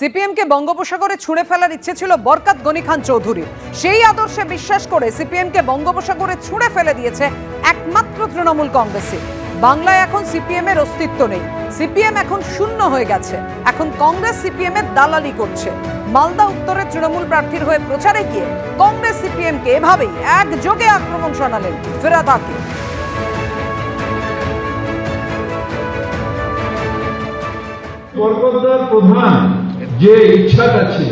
CPM কে বঙ্গোপসাগরে ছুঁড়ে ফেলার ইচ্ছে ছিল বরকাত গনি খান চৌধুরীর। সেই আদর্শে বিশ্বাস করে সিপিএম কে বঙ্গোপসাগরে ছুঁড়ে ফেলে দিয়েছে একমাত্র তৃণমূল কংগ্রেসে বাংলায় এখন সিপিএম এর অস্তিত্ব নেই। সিপিএম এখন শূন্য হয়ে গেছে। এখন কংগ্রেস সিপিএম এর দালালি করছে। মালদা উত্তরের তৃণমূল প্রার্থীর হয়ে প্রচারে গিয়ে কংগ্রেস সিপিএম কে এভাবেই একযোগে আক্রমণ শোনালেন ফেরাদ হাকিম। প্রধান যে ইচ্ছাটা ছিল।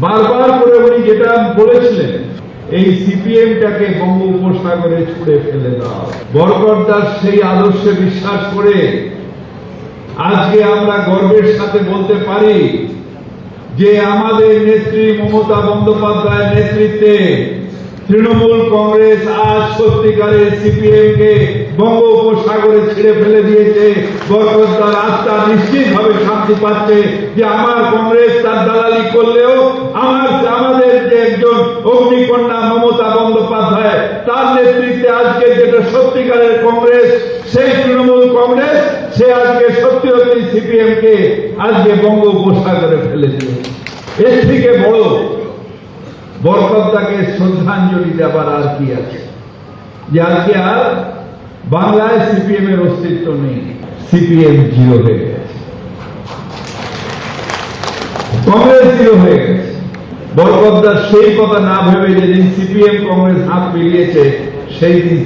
বারবার করে উনি যেটা বলেছিলেন, এই সিপিএমটাকে বঙ্গ উপসাগরে ছুড়ে ফেলে দাও। বরকরদাস সেই আদর্শে বিশ্বাস করে আজকে আমরা গর্বের সাথে বলতে পারি যে আমাদের নেত্রী মমতা বন্দ্যোপাধ্যায়ের নেতৃত্বে তৃণমূল কংগ্রেস আজ সত্যিকারের সিপিএম কে বঙ্গোপসাগরে ছেড়ে ফেলে দিয়েছে। বরকর্তার আত্মা নিশ্চিতভাবে শান্তি পাচ্ছে যে আমার কংগ্রেস তার দালালি করলেও আমার আমাদের যে একজন অগ্নিকন্যা মমতা বন্দ্যোপাধ্যায়, তার নেতৃত্বে আজকে যেটা সত্যিকারের কংগ্রেস, সেই তৃণমূল কংগ্রেস, সে আজকে সত্যি সত্যি সিপিএম কে আজকে বঙ্গোপসাগরে ফেলে দিয়েছে এর থেকে বড় বরকদ্দাকে শ্রদ্ধাঞ্জলি দেবার আর কি আছে? যে আজকে আর বাংলায় সিপিএম এর অস্তিত্ব নেই। সিপিএম জিরো হয়ে গেছে। কংগ্রেস জিরো হয়ে গেছে। বরকদ্দার সেই কথা না ভেবে যেদিন সিপিএম কংগ্রেস হাত মিলিয়েছে সেই দিন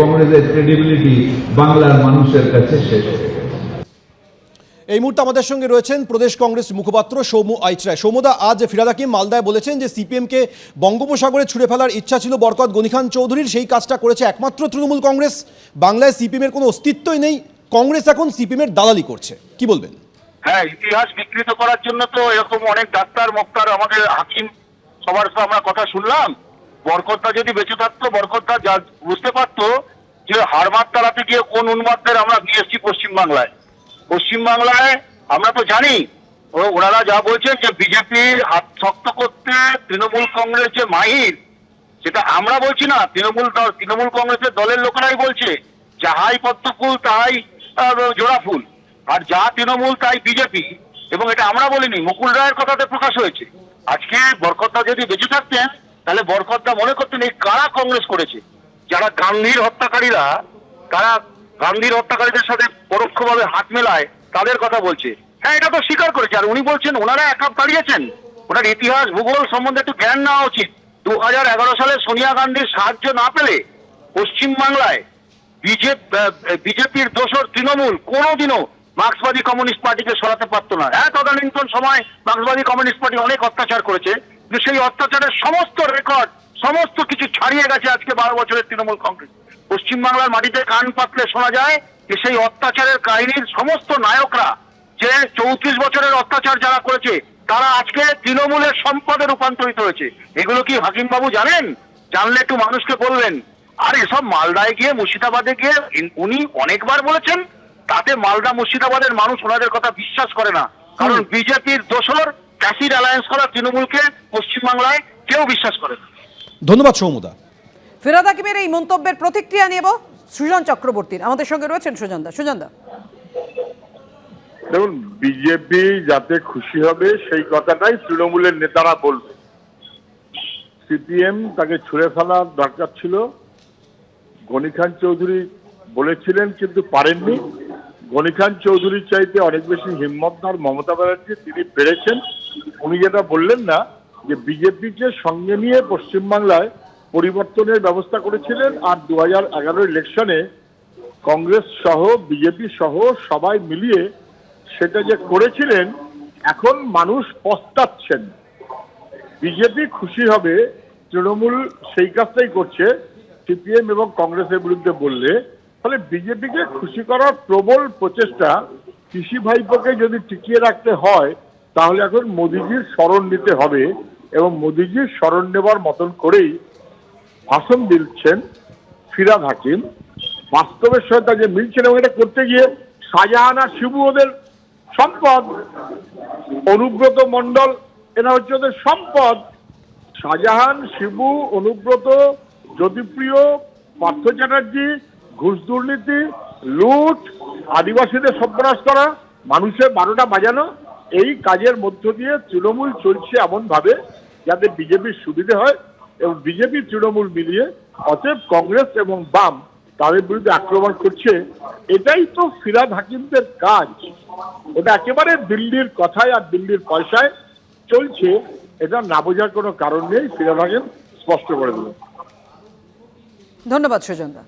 কংগ্রেসের ক্রেডিবিলিটি বাংলার মানুষের কাছে শেষ হয়ে গেছে। এই মুহূর্তে আমাদের সঙ্গে রয়েছেন প্রদেশ কংগ্রেস মুখপাত্র সৌম্য আইচরায়। সৌম্যদা আজ ফিরাদ হাকিম মালদায় বলেছেন যে সিপিএমকে বঙ্গোপসাগরে ছুড়ে ফেলার ইচ্ছা ছিল বরকত গনিখান চৌধুরীর, সেই কাজটা করেছে একমাত্র তৃণমূল কংগ্রেস। বাংলায় সিপিএমের কোনো অস্তিত্বই নেই, কংগ্রেস এখন সিপিএমের দালালি করছে। কি বলবেন? হ্যাঁ ইতিহাস বিকৃত করার জন্য তো এরকম অনেক ডাক্তার, মক্তার, আমাদের হাকিম সবার সাথে আমরা কথা শুনলাম। বরকতটা যদি বেঁচে থাকতো বরকতটা বুঝতে পারতো যে হারমাত তাড়াতে গিয়ে কোন উন্মাদদের আমরা বিএসসি পশ্চিমবাংলায়। পশ্চিমবাংলায়, আমরা তো জানি ওনারা যা বলছেন যে বিজেপির হাত শক্ত করতে তৃণমূল কংগ্রেস যে মাহির, সেটা আমরা বলছি না, তৃণমূল তৃণমূল কংগ্রেসের দলের লোকেরাই বলছে, যাহাই পদ্মফুল, তাহাই জোড়া ফুল আর যা তৃণমূল, তাই বিজেপি। এবং এটা আমরা বলিনি, মুকুল রায়ের কথাতে প্রকাশ হয়েছে। আজকে বরকতদা যদি বেঁচে থাকতেন, তাহলে বরকতদা মনে করতেন এই কারা কংগ্রেস করেছে? যারা গান্ধীর হত্যাকারীরা, তারা গান্ধীর হত্যাকারীদের সাথে পরোক্ষভাবে হাত মেলায় তাদের কথা বলছে। হ্যাঁ এটা তো স্বীকার করেছে। আর উনি বলছেন, ওনারা এক হাত দাঁড়িয়েছেন। ওনার ইতিহাস, ভূগোল সম্বন্ধে একটু জ্ঞান নেওয়া উচিত। দু হাজার এগারো সালে সোনিয়া গান্ধীর সাহায্য না পেলে পশ্চিমবাংলায় বিজেপির দোসর তৃণমূল কোনোদিনও মার্ক্সবাদী কমিউনিস্ট পার্টিকে সরাতে পারতো না। হ্যাঁ তদানীন্তন সময় মার্ক্সবাদী কমিউনিস্ট পার্টি অনেক অত্যাচার করেছে, কিন্তু সেই অত্যাচারের সমস্ত রেকর্ড সমস্ত কিছু ছাড়িয়ে গেছে আজকে বারো বছরের তৃণমূল কংগ্রেস। পশ্চিমবাংলার মাটিতে কান পাতলে শোনা যায় যে সেই অত্যাচারের কাহিনীর সমস্ত নায়করা যে চৌত্রিশ বছরের অত্যাচার যারা করেছে তারা আজকে তৃণমূলের সম্পদে রূপান্তরিত হয়েছে। এগুলো কি হাকিম বাবু জানেন? জানলে একটু মানুষকে বলবেন। আর এসব মালদায় গিয়ে মুর্শিদাবাদে গিয়ে উনি অনেকবার বলেছেন তাতে মালদা মুর্শিদাবাদের মানুষ ওনাদের কথা বিশ্বাস করে না। কারণ বিজেপির দোসর ক্যাসিড অ্যালায়েন্স করা তৃণমূলকে পশ্চিমবাংলায় কেউ বিশ্বাস করে না। ধন্যবাদ সৌম্যদা। ফিরাদ হাকিমের এই মন্তব্যের প্রতিক্রিয়া নেব সুজন চক্রবর্তীর। আমাদের সঙ্গে রয়েছেন সুজনদা সুজনদা দেখুন, বিজেপি যাতে খুশি হবে, সেই কথাটাই তৃণমূলের নেতারা বলবে। সিপিএম তাকে ছুঁড়ে ফেলার দরকার ছিল। গনি খান চৌধুরী বলেছিলেন, কিন্তু পারেননি। গনি খান চৌধুরীর চাইতে অনেক বেশি হিম্মতদার মমতা ব্যানার্জি, তিনি পেরেছেন। উনি যেটা বললেন না, যে বিজেপিকে সঙ্গে নিয়ে পশ্চিমবাংলায় পরিবর্তনের ব্যবস্থা করেছিলেন আর দু হাজার এগারো ইলেকশনে কংগ্রেস সহ, বিজেপি সহ সবাই মিলিয়ে সেটা যে করেছিলেন, এখন মানুষ পস্তাচ্ছেন। বিজেপি খুশি হবে, তৃণমূল সেই কাজটাই করছে, সিপিএম এবং কংগ্রেসের বিরুদ্ধে বললে। ফলে বিজেপিকে খুশি করার প্রবল প্রচেষ্টা কৃষি ভাইপোকে যদি টিকিয়ে রাখতে হয়, তাহলে এখন মোদিজির স্মরণ নিতে হবে এবং মোদিজির স্মরণ নেবার মতন করেই ভাষণ দিচ্ছেন ফিরাদ হাকিম। বাস্তবের সঙ্গে তার যে মিলছেন এবং এটা করতে গিয়ে শাহজাহান আর শিবু ওদের সম্পদ, অনুব্রত মণ্ডল এরা হচ্ছে ওদের সম্পদ। শাহজাহান শিবু, অনুব্রত, জ্যোতিপ্রিয়, পার্থ চ্যাটার্জি, ঘুষ দুর্নীতি, লুট, আদিবাসীদের সর্বনাশ করা, মানুষের বারোটা বাজানো, এই কাজের মধ্য দিয়ে তৃণমূল চলছে এমন ভাবে যাতে বিজেপির সুবিধে হয়। এবং বিজেপি তৃণমূল মিলিয়ে অতএব কংগ্রেস এবং বাম তাদের বিরুদ্ধে আক্রমণ করছে, এটাই তো ফিরাদ হাকিমদের কাজ। এটা একেবারে দিল্লির কথায় আর দিল্লির পয়সায় চলছে, এটা না বোঝার কোনো কারণ নেই। ফিরাদ হাকিম স্পষ্ট করে দিলেন। ধন্যবাদ সুজনদা